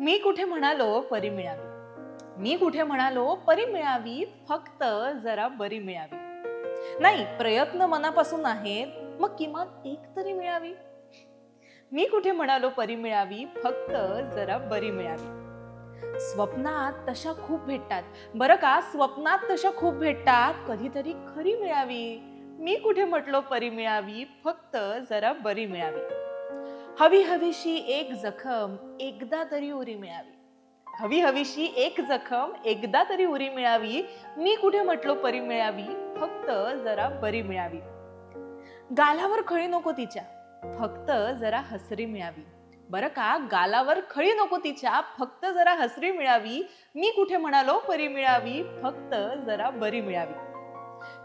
मी कुठे म्हणालो परी मिळावी. मी कुठे म्हणालो परी मिळावी फक्त जरा बरी मिळावी. नाही प्रयत्न मनापासून आहेत मग किमान एक तरी मिळावी. मी कुठे म्हणालो परी मिळावी फक्त जरा बरी मिळावी. स्वप्नात तशा खूप भेटतात. बरं का स्वप्नात तशा खूप भेटतात कधीतरी खरी मिळावी. मी कुठे म्हटलो परी मिळावी फक्त जरा बरी मिळावी. हवी हवीशी एक जखम एकदा तरी उरी मिळावी. हवी हवीशी एक जखम एकदा तरी उरी मिळावी. मी कुठे म्हटलो परी मिळावी? फक्त जरा बरी मिळावी. गालावर खळी नको तिच्या. फक्त जरा हसरी मिळावी. बरं का? गालावर खळी नको तिच्या. फक्त जरा हसरी मिळावी. मी कुठे म्हणालो परी मिळावी? फक्त जरा बरी मिळावी.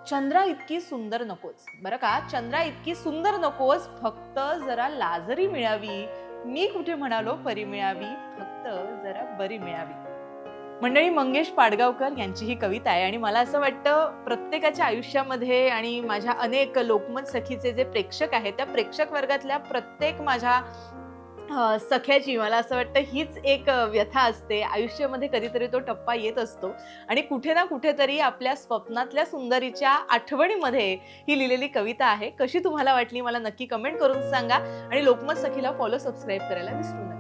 चंद्रा इतकी सुंदर नकोच. बरं का? चंद्रा इतकी सुंदर नकोच फक्त जरा लाजरी मिळावी. मी कुठे म्हणालो? परी मिळावी. फक्त जरा बरी मिळावी. मंडळी मंगेश पाडगावकर यांची ही कविता आहे आणि मला असं वाटतं प्रत्येकाच्या आयुष्यामध्ये आणि माझ्या अनेक लोकमत सखीचे जे प्रेक्षक आहेत त्या प्रेक्षक वर्गातल्या प्रत्येक माझ्या सख्याची मला असं वाटतं हीच एक व्यथा असते. आयुष्यामध्ये कधीतरी तो टप्पा येत असतो. आणि कुठे ना कुठेतरी आपल्या स्वप्नातल्या सुंदरीच्या आठवणीमध्ये ही लिहिलेली कविता आहे. कशी तुम्हाला वाटली मला नक्की कमेंट करून सांगा. आणि लोकमत सखीला फॉलो सबस्क्राईब करायला विसरू नका.